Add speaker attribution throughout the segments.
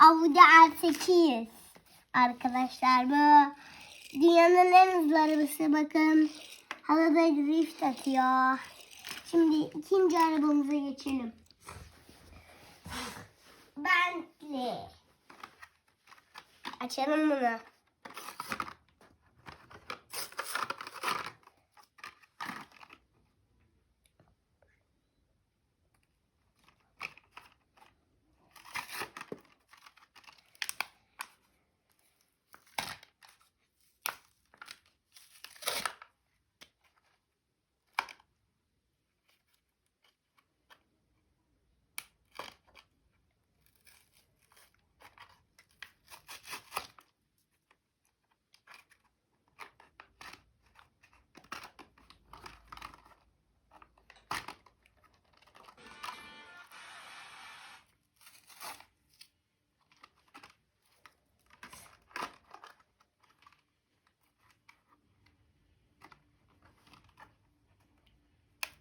Speaker 1: Audi R8. Arkadaşlar bu dünyanın en hızlı arabası. Bakın havada drift atıyor. Şimdi ikinci arabamıza geçelim. Bentley. Açalım bunu.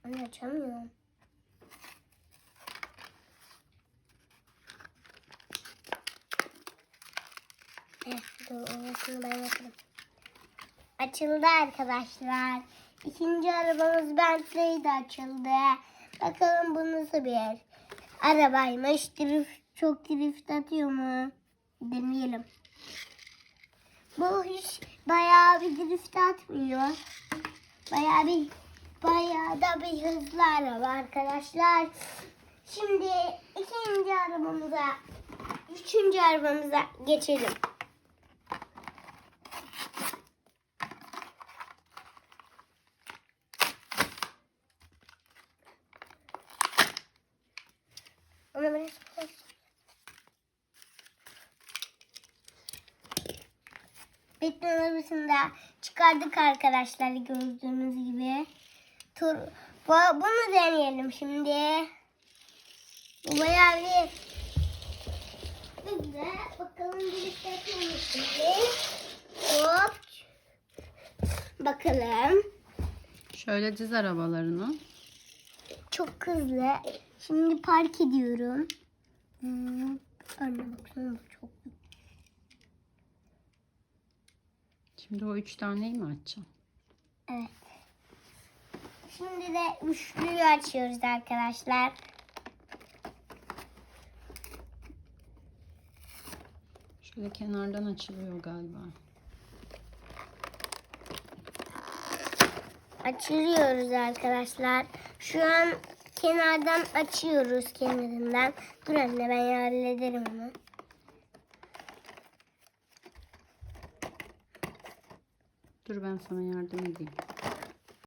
Speaker 1: Anne açamıyorum. Evet, ben yaparım. Açıldı arkadaşlar. İkinci arabamız Bentley de açıldı. Bakalım bu nasıl bir arabaymış. Drift, çok drift atıyor mu? Deneyelim. Bu hiç bayağı bir drift atmıyor. Bayağı bir bayağı da bir hızlı araba arkadaşlar. Şimdi ikinci arabamıza, üçüncü arabamıza geçelim. Ona biraz koy. Arabasını da çıkardık arkadaşlar gördüğünüz gibi. Tur bu, bunu deneyelim şimdi. Bu bayağı bir hızlı. Bakalım birlikte şimdi. Hop. Bakalım.
Speaker 2: Şöyle diz arabalarını.
Speaker 1: Çok hızlı. Şimdi park ediyorum. Hmm. Anne baksana çok
Speaker 2: Şimdi o üç taneyi mi açacağım?
Speaker 1: Evet. Şimdi de üçlüyü açıyoruz arkadaşlar.
Speaker 2: Şöyle kenardan açılıyor galiba.
Speaker 1: Açıyoruz arkadaşlar. Şu an kenardan açıyoruz kenarından. Dur anne ben hallederim onu.
Speaker 2: Dur ben sana yardım edeyim.